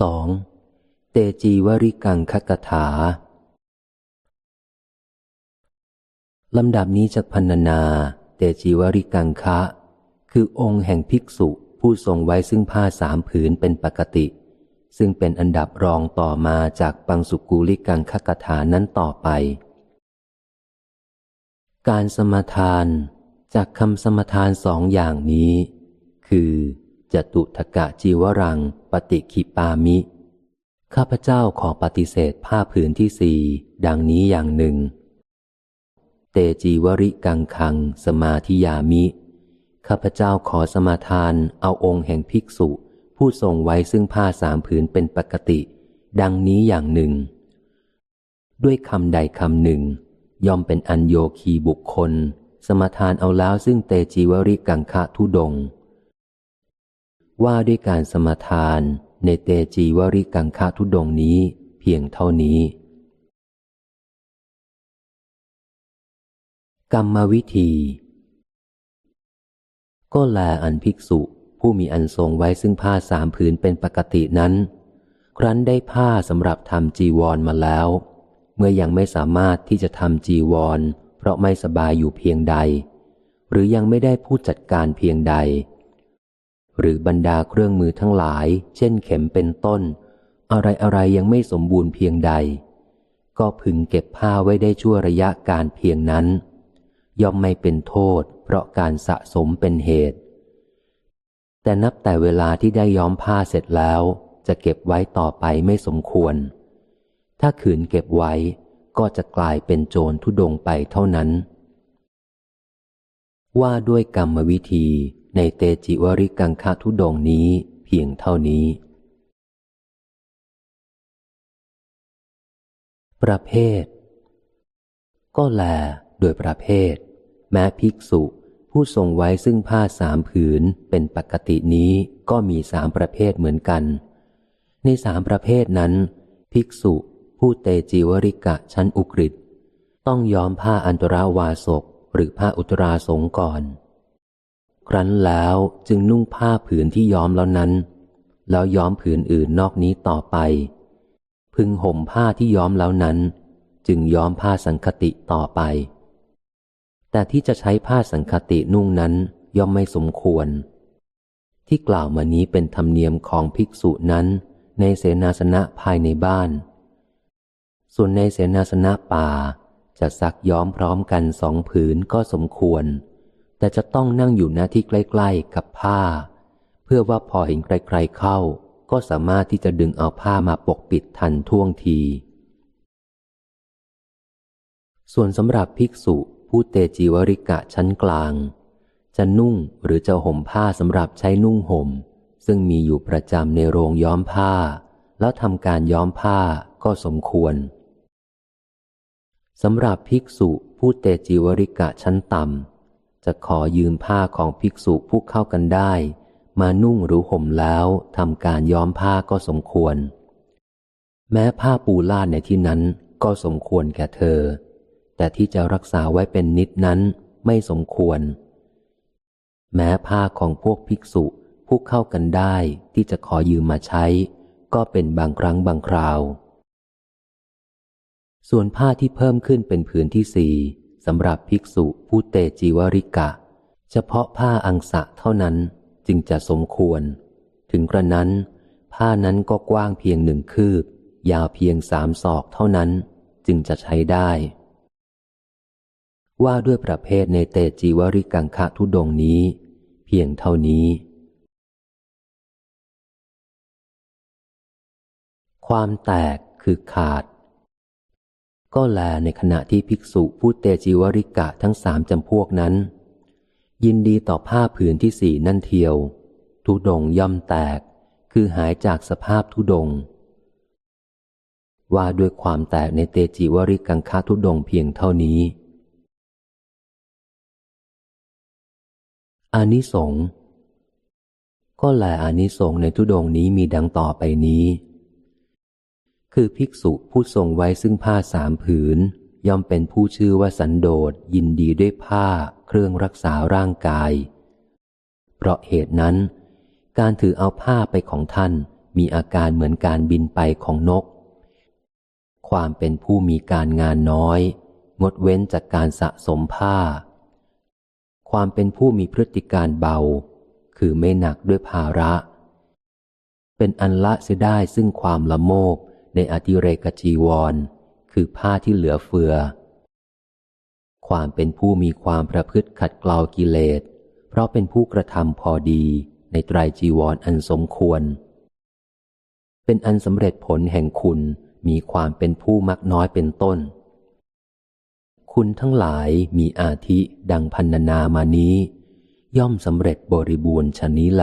สองเตจีวริกังคกถา ลำดับนี้จะพันนา เตจีวริกังคะ คือองค์แห่งภิกษุผู้ทรงไว้ซึ่งผ้าสามผืนเป็นปกติ ซึ่งเป็นอันดับรองต่อมาจากปังสุกูลิกังคกถานั้นต่อไป การสมทานจากคำสมทานสองอย่างนี้ คือ จตุทกะจีวรัง ปฏิคิปามิ ข้าพเจ้าขอปฏิเสธผ้าผืนที่สี่ดังนี้อย่างหนึ่ง เตจีวริกังคัง สมาธิยามิ ข้าพเจ้าขอสมาทานเอาองค์แห่งภิกษุ ผู้ทรงไว้ซึ่งผ้าสามผืนเป็นปกติ ดังนี้อย่างหนึ่ง ด้วยคำใดคำหนึ่ง ย่อมเป็นอัญโยคีบุคคล สมาทานเอาแล้วซึ่งเตจีวริกังคะทุดง ว่าด้วยการสมทานในเตจีวริกังคะทุดงนี้เพียงเท่านี้ กรรมวิธี ก็แลอันภิกษุผู้มีอันทรงไว้ซึ่งผ้าสามผืนเป็นปกตินั้น ครั้นได้ผ้าสำหรับทำจีวรมาแล้ว เมื่อยังไม่สามารถที่จะทำจีวร เพราะไม่สบายอยู่เพียงใด หรือยังไม่ได้ผู้จัดการเพียงใด หรือบรรดาเครื่องมือทั้งหลาย เช่นเข็มเป็นต้น อะไรอะไรยังไม่สมบูรณ์เพียงใด ก็พึงเก็บผ้าไว้ได้ชั่วระยะการเพียงนั้น ย่อมไม่เป็นโทษ เพราะการสะสมเป็นเหตุ แต่นับแต่เวลาที่ได้ย้อมผ้าเสร็จแล้ว จะเก็บไว้ต่อไปไม่สมควร ถ้าขืนเก็บไว้ก็จะกลายเป็นโจรทุดงไปเท่านั้น ว่าด้วยกรรมวิธี ในเตจิวริกังคาทุดงนี้เพียงเท่านี้ ประเภท ก็แลโดยประเภท แม้ภิกษุผู้ทรงไว้ซึ่งผ้าสามผืนเป็นปกตินี้ก็มีสามประเภทเหมือนกัน ในสามประเภทนั้น ภิกษุผู้เตจิวริกะชั้นอุกฤษต้องย้อมผ้าอันตราวาสกหรือผ้าอุตราสงก่อน ครั้นแล้วจึงนุ่งผ้าผืนที่ย้อมแล้วนั้น แล้วย้อมผืนอื่นนอกนี้ต่อไป พึงห่มผ้าที่ย้อมแล้วนั้น จึงย้อมผ้าสังคติต่อไป แต่ที่จะใช้ผ้าสังคตินุ่งนั้นย่อมไม่สมควร ที่กล่าวมานี้เป็นธรรมเนียมของภิกษุนั้นในเสนาสนะภายในบ้าน ส่วนในเสนาสนะป่าจะซักย้อมพร้อมกันสองผืนก็สมควร แต่จะต้องนั่งอยู่หน้าที่ใกล้ๆกับผ้า เพื่อว่าพอเห็นใครๆเข้า ก็สามารถที่จะดึงเอาผ้ามาปกปิดทันท่วงที ส่วนสำหรับภิกษุผู้เตจีวริกะชั้นกลาง จะนุ่งหรือจะห่มผ้าสำหรับใช้นุ่งห่ม ซึ่งมีอยู่ประจำในโรงย้อมผ้า แล้วทำการย้อมผ้าก็สมควรสำหรับภิกษุผู้เตจีวริกะชั้นต่ำ จะขอยืมผ้าของภิกษุผู้เข้ากันได้ มานุ่งหรือห่มแล้วทำการย้อมผ้าก็สมควร แม้ผ้าปูลาดในที่นั้นก็สมควรแก่เธอ แต่ที่จะรักษาไว้เป็นนิดนั้นไม่สมควร แม้ผ้าของพวกภิกษุผู้เข้ากันได้ที่จะขอยืมมาใช้ ก็เป็นบางครั้งบางคราว ส่วนผ้าที่เพิ่มขึ้นเป็นผืนที่สี่ สำหรับภิกษุผู้เตจีวริกะ เฉพาะผ้าอังสะเท่านั้นจึงจะสมควร ถึงกระนั้น ผ้านั้นก็กว้างเพียงหนึ่งคืบ ยาวเพียงสามศอกเท่านั้นจึงจะใช้ได้ ว่าด้วยประเภทในเตจีวริกังคะทุดงนี้ เพียงเท่านี้ ความแตกคือขาด ก็แลในขณะที่ภิกษุผู้เตจิวริกะทั้งสามจำพวกนั้น ยินดีต่อผ้าผืนที่สี่นั่นเทียว ทุดงย่อมแตก คือหายจากสภาพทุดง ว่าด้วยความแตกในเตจิวริกังคาทุดงเพียงเท่านี้ อานิสงก็แลอานิสงในทุดงนี้มีดังต่อไปนี้ คือภิกษุผู้ทรงไว้ซึ่งผ้าสามผืน ย่อมเป็นผู้ชื่อว่าสันโดษยินดีด้วยผ้าเครื่องรักษาร่างกาย เพราะเหตุนั้น การถือเอาผ้าไปของท่านมีอาการเหมือนการบินไปของนก ความเป็นผู้มีการงานน้อย งดเว้นจากการสะสมผ้า ความเป็นผู้มีพฤติการเบา คือไม่หนักด้วยภาระ เป็นอันละเสียได้ซึ่งความละโมบ ในอธิเรกจีวร คือผ้าที่เหลือเฟือ ความเป็นผู้มีความประพฤติขัดเกลากิเลส เพราะเป็นผู้กระทำพอดีในไตรจีวรออันสมควร เป็นอันสำเร็จผลแห่งคุณมีความเป็นผู้มักน้อยเป็นต้น คุณทั้งหลายมีอาทิดังพันนามานี้ ย่อมสำเร็จบริบูรณ์ชนี้แล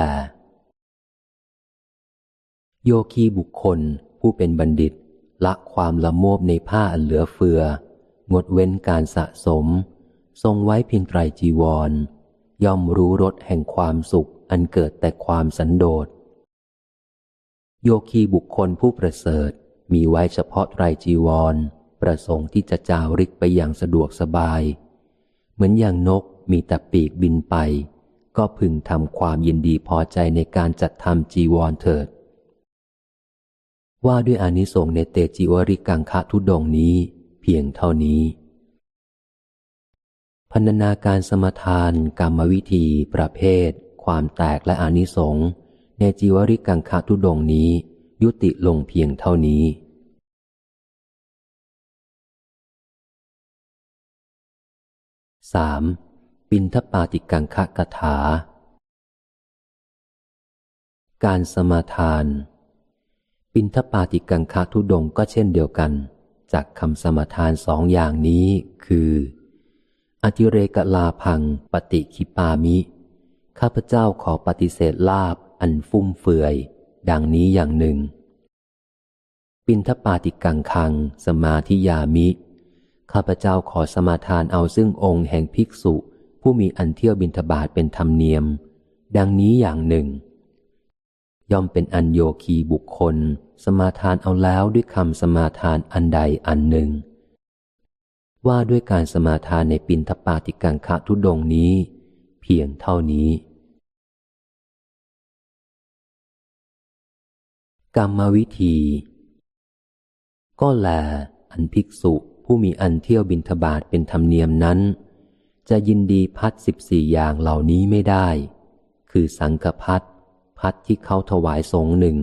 โยคีบุคคล ผู้เป็นบัณฑิต ละความละโมบในผ้าอันเหลือเฟือ งดเว้นการสะสม ทรงไว้เพียงไตรจีวร ย่อมรู้รสแห่งความสุขอันเกิดแต่ความสันโดษ โยคีบุคคลผู้ประเสริฐมีไว้เฉพาะไตรจีวร ประสงค์ที่จะจาริกไปอย่างสะดวกสบาย เหมือนอย่างนกมีแต่ปีกบินไป ก็พึงทำความยินดีพอใจในการจัดทำจีวรเถิด ว่าด้วยอานิสงส์ในเตจิวริกังคะทุดงนี้เพียงเท่านี้พันนาการสมทานกรรมวิธี ประเภท ความแตกและอานิสงส์ในจีวริกังคะทุดงนี้ ยุติลงเพียงเท่านี้สามปินทปาติกังคะกถา การสมาทาน ปินทปาติกังคะทุดงก็เช่นเดียวกัน จากคำสมทานสองอย่างนี้คืออธิเรกลาพังปฏิคิปามิ ข้าพเจ้าขอปฏิเสธลาบอันฟุ่มเฟือย ดังนี้อย่างหนึ่ง ปินทปาติกังคัง สมาธิยามิ ข้าพเจ้าขอสมาทานเอาซึ่งองค์แห่งภิกษุ ผู้มีอันเที่ยวบินทบาทเป็นธรรมเนียม ดังนี้อย่างหนึ่ง ย่อมเป็นอันโยคีบุคคล สมาทานเอาแล้วด้วยคำสมาทานอันใดอันหนึ่ง ว่าด้วยการสมาทานในปินทปาติกังคะทุดงนี้ เพียงเท่านี้ กรรมวิธี ก็แล อันภิกษุผู้มีอันเที่ยวบินทบาทเป็นธรรมเนียมนั้น จะยินดีพัดสิบสี่อย่างเหล่านี้ไม่ได้ คือสังฆพัด พัดที่เขาถวายสงหนึ่ง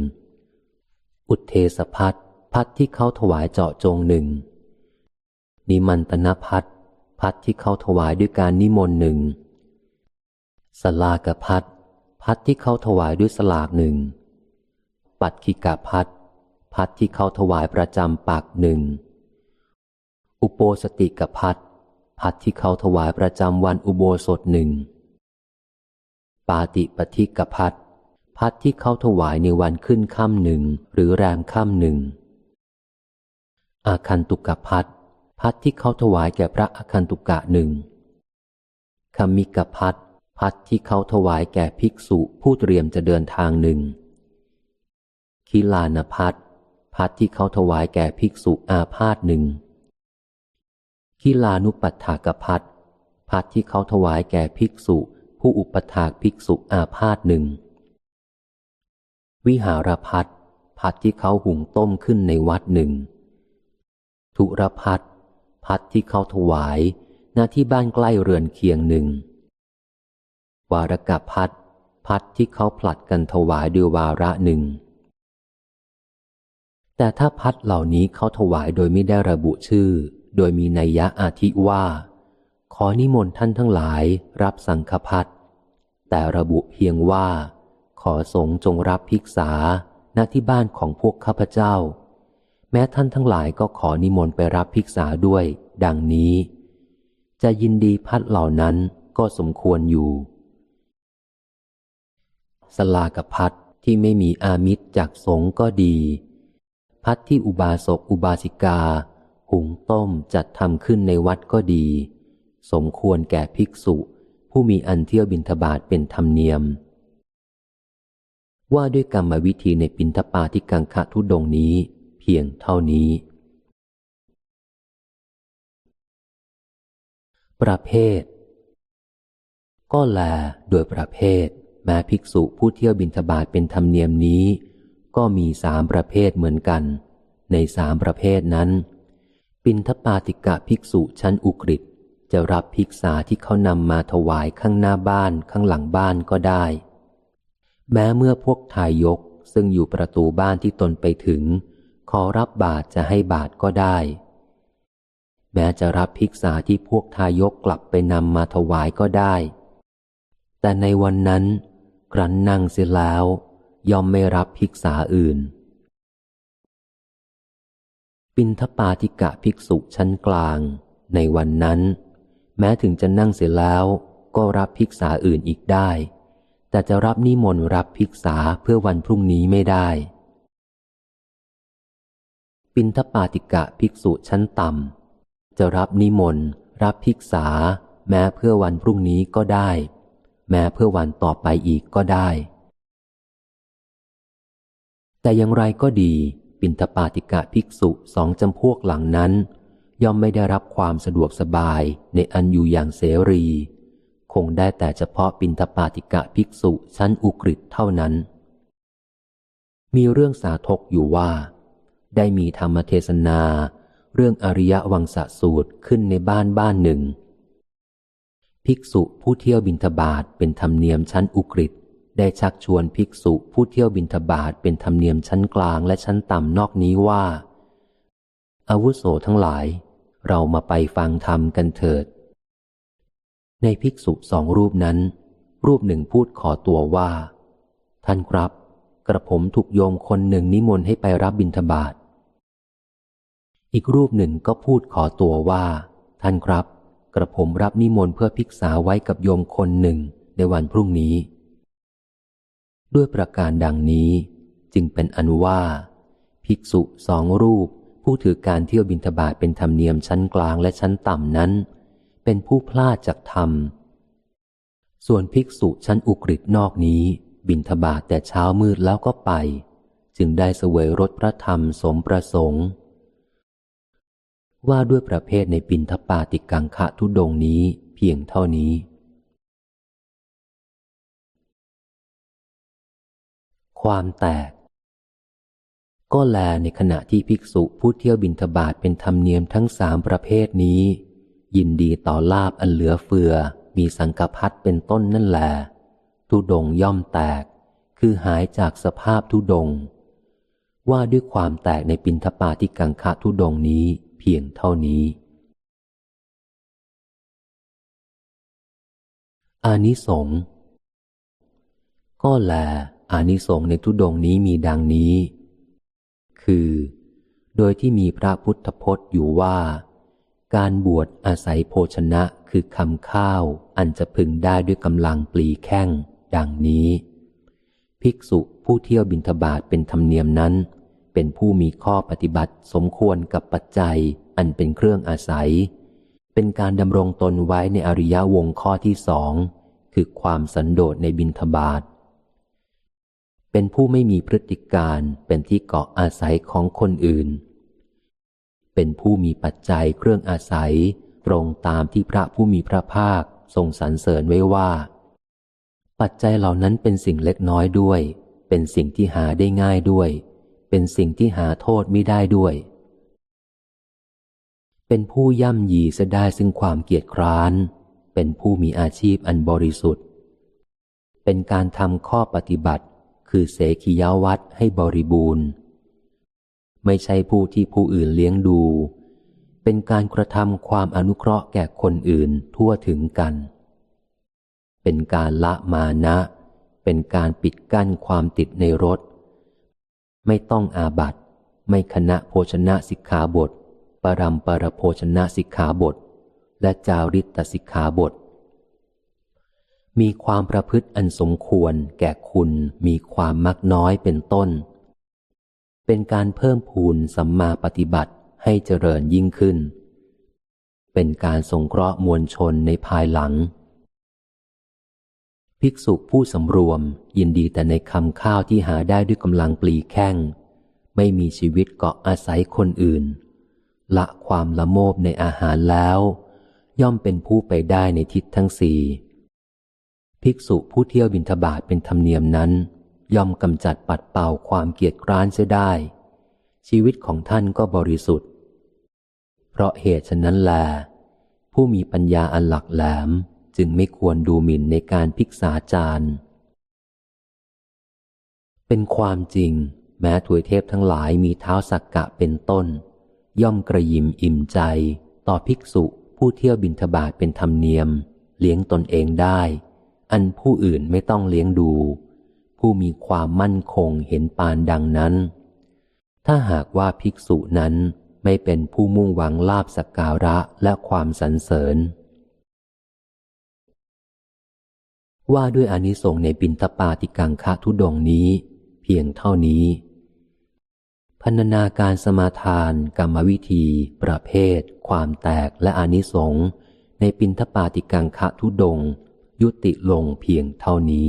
อุเทสพัดพัดที่เขาถวายเจาะจงหนึ่ง นิมันตนพัดพัดที่เขาถวายด้วยการนิมนต์หนึ่ง สลากพัดพัดที่เขาถวายด้วยสลากหนึ่ง ปัดขิกาพัดพัดที่เขาถวายประจำปากหนึ่ง อุโปสติกพัดพัดที่เขาถวายประจำวันอุโบสถหนึ่ง ปาติปฏิกพัด พัดที่เขาถวายในวันขึ้นค่ำหนึ่งหรือแรมค่ำหนึ่ง อาคันตุกะพัดพัดที่เขาถวายแก่พระอาคันตุกะหนึ่งคำมิกะพัดพัดที่เขาถวายแก่ภิกษุผู้เตรียมจะเดินทางหนึ่ง คิลานพัดพัดที่เขาถวายแก่ภิกษุอาพาธหนึ่ง คิลานุปัฏฐากพัดพัดที่เขาถวายแก่ภิกษุผู้อุปถากภิกษุอาพาธหนึ่ง วิหารพัดพัดที่เขาหุงต้มขึ้นในวัดหนึ่ง ทุรพัดพัดที่เขาถวายหน้าที่บ้านใกล้เรือนเคียงหนึ่ง วารกพัดพัดที่เขาผลัดกันถวายด้วยวาระหนึ่ง แต่ถ้าพัดเหล่านี้เขาถวายโดยไม่ได้ระบุชื่อ โดยมีนัยยะอาทิว่า ขอนิมนต์ท่านทั้งหลายรับสังฆพัดแต่ระบุเพียงว่า ขอสงจงรับภิกษาณที่บ้านของพวกข้าพเจ้า แม้ท่านทั้งหลายก็ขอนิมนต์ไปรับภิกษาด้วย ดังนี้ จะยินดีพัดเหล่านั้นก็สมควรอยู่ สลากพัดที่ไม่มีอามิตรจากสงก็ดี พัดที่อุบาสกอุบาสิกา หุงต้มจัดทำขึ้นในวัดก็ดี สมควรแก่ภิกษุ ผู้มีอันเที่ยวบินทบาทเป็นธรรมเนียม ว่าด้วยกรรมวิธีในปินทปาที่กังคะทุดงนี้ เพียงเท่านี้ ประเภท ก็แลโดยประเภท แม้ภิกษุผู้เที่ยวบินทบาทเป็นธรรมเนียมนี้ ก็มีสามประเภทเหมือนกัน ในสามประเภทนั้น ปินทปาติกะภิกษุชั้นอุกฤษจะรับภิกษาที่เขานำมาถวายข้างหน้าบ้านข้างหลังบ้านก็ได้ แม้เมื่อพวกทายกซึ่งอยู่ประตูบ้านที่ตนไปถึง ขอรับบาตรจะให้บาตรก็ได้ แม้จะรับภิกษาที่พวกทายกกลับไปนำมาถวายก็ได้ แต่ในวันนั้น ครั้นนั่งเสียแล้ว ย่อมไม่รับภิกษาอื่น ปินทปาติกะภิกษุชั้นกลาง ในวันนั้น แม้ถึงจะนั่งเสียแล้วก็รับภิกษาอื่นอีกได้ แต่จะรับนิมนต์รับภิกษาเพื่อวันพรุ่งนี้ไม่ได้ ปินทปาติกะภิกษุชั้นต่ำจะรับนิมนต์รับภิกษา แม้เพื่อวันพรุ่งนี้ก็ได้ แม้เพื่อวันต่อไปอีกก็ได้ แต่อย่างไรก็ดี ปินทปาติกะภิกษุสองจำพวกหลังนั้น ย่อมไม่ได้รับความสะดวกสบายในอันอยู่อย่างเสรี งได้แต่เฉพาะปินทปาติกะภิกษุชั้นอุกฤษเท่านั้น มีเรื่องสาทกอยู่ว่า ได้มีธรรมเทศนา เรื่องอริยวังสะสูตรขึ้นในบ้านบ้านหนึ่ง ภิกษุผู้เที่ยวบินทบาทเป็นธรรมเนียมชั้นอุกฤษได้ชักชวนภิกษุผู้เที่ยวบินทบาทเป็นธรรมเนียมชั้นกลางและชั้นต่ำนอกนี้ว่า อาวุโสทั้งหลาย เรามาไปฟังธรรมกันเถิด ในภิกษุสองรูปนั้น รูปหนึ่งพูดขอตัวว่า ท่านครับ กระผมถูกโยมคนหนึ่งนิมนต์ให้ไปรับบิณฑบาต อีกรูปหนึ่งก็พูดขอตัวว่า ท่านครับ กระผมรับนิมนต์เพื่อภิกษาไว้กับโยมคนหนึ่งในวันพรุ่งนี้ ด้วยประการดังนี้จึงเป็นอนุว่า ภิกษุสองรูป ผู้ถือการเที่ยวบิณฑบาตเป็นธรรมเนียมชั้นกลางและชั้นต่ำนั้น เป็นผู้พลาดจากธรรม ส่วนภิกษุชั้นอุกฤษนอกนี้ บิณฑบาตแต่เช้ามืดแล้วก็ไป จึงได้เสวยรสพระธรรมสมประสงค์ ว่าด้วยประเภทในปินทปาติกังคะทุดงนี้เพียงเท่านี้ ความแตก ก็แลในขณะที่ภิกษุผู้เที่ยวบินทบาทเป็นธรรมเนียมทั้งสามประเภทนี้ ยินดีต่อลาบอันเหลือเฟือ มีสังกพัดเป็นต้นนั่นแหละทุดงย่อมแตก คือหายจากสภาพทุดง ว่าด้วยความแตกในปินทปาที่กังคะทุดงนี้เพียงเท่านี้ อานิสงก็แล อานิสงในทุดงนี้มีดังนี้ คือ โดยที่มีพระพุทธพจน์อยู่ว่า การบวชอาศัยโภชนะคือคำข้าวอันจะพึงได้ด้วยกำลังปลีแข้ง ดังนี้ ภิกษุผู้เที่ยวบินทบาทเป็นธรรมเนียมนั้น เป็นผู้มีข้อปฏิบัติสมควรกับปัจจัยอันเป็นเครื่องอาศัย เป็นการดำรงตนไว้ในอริยวงข้อที่สองคือความสันโดษในบินทบาทเป็นผู้ไม่มีพฤติการเป็นที่เกาะอาศัยของคนอื่น เป็นผู้มีปัจจัยเครื่องอาศัย ตรงตามที่พระผู้มีพระภาคทรงสรรเสริญไว้ว่า ปัจจัยเหล่านั้นเป็นสิ่งเล็กน้อยด้วย เป็นสิ่งที่หาได้ง่ายด้วย เป็นสิ่งที่หาโทษไม่ได้ด้วย เป็นผู้ย่ำยีจะได้ซึ่งความเกียจคร้าน เป็นผู้มีอาชีพอันบริสุทธิ์ เป็นการทำข้อปฏิบัติ คือเสขียวัตให้บริบูรณ์ ไม่ใช่ผู้ที่ผู้อื่นเลี้ยงดู เป็นการกระทำความอนุเคราะห์แก่คนอื่นทั่วถึงกัน เป็นการละมานะ เป็นการปิดกั้นความติดในรถ ไม่ต้องอาบัตไม่คณะโภชนะสิกขาบท ปรัมปรโภชนะสิกขาบท และจาริตสิกขาบท มีความประพฤติอันสมควรแก่คุณมีความมักน้อยเป็นต้น เป็นการเพิ่มพูนสัมมาปฏิบัติให้เจริญยิ่งขึ้น เป็นการสงเคราะห์มวลชนในภายหลัง ภิกษุผู้สำรวมยินดีแต่ในคำข้าวที่หาได้ด้วยกำลังปลีแข้ง ไม่มีชีวิตเกาะอาศัยคนอื่น ละความละโมบในอาหารแล้ว ย่อมเป็นผู้ไปได้ในทิศทั้งสี่ ภิกษุผู้เที่ยวบินทบาทเป็นธรรมเนียมนั้น ย่อมกำจัดปัดเป่าความเกียจคร้านเสียได้ ชีวิตของท่านก็บริสุทธิ์ เพราะเหตุฉะนั้นแล ผู้มีปัญญาอันหลักแหลมจึงไม่ควรดูหมิ่นในการพิกษาจารย์เป็นความจริง แม้ถวยเทพทั้งหลายมีเท้าสักกะเป็นต้น ย่อมกระยิมอิ่มใจ ต่อภิกษุผู้เที่ยวบินทบาทเป็นธรรมเนียม เลี้ยงตนเองได้ อันผู้อื่นไม่ต้องเลี้ยงดู ผู้มีความมั่นคงเห็นปานดังนั้น ถ้าหากว่าภิกษุนั้นไม่เป็นผู้มุ่งหวังลาบสักการะและความสรรเสริญ ว่าด้วยอนิสงส์ในบินทปาติกังคะทุดงนี้ เพียงเท่านี้ พันนาการสมาทาน กรรมวิธี ประเภท ความแตกและอนิสงส์ในปินทปาติกังคะทุดง ยุติลงเพียงเท่านี้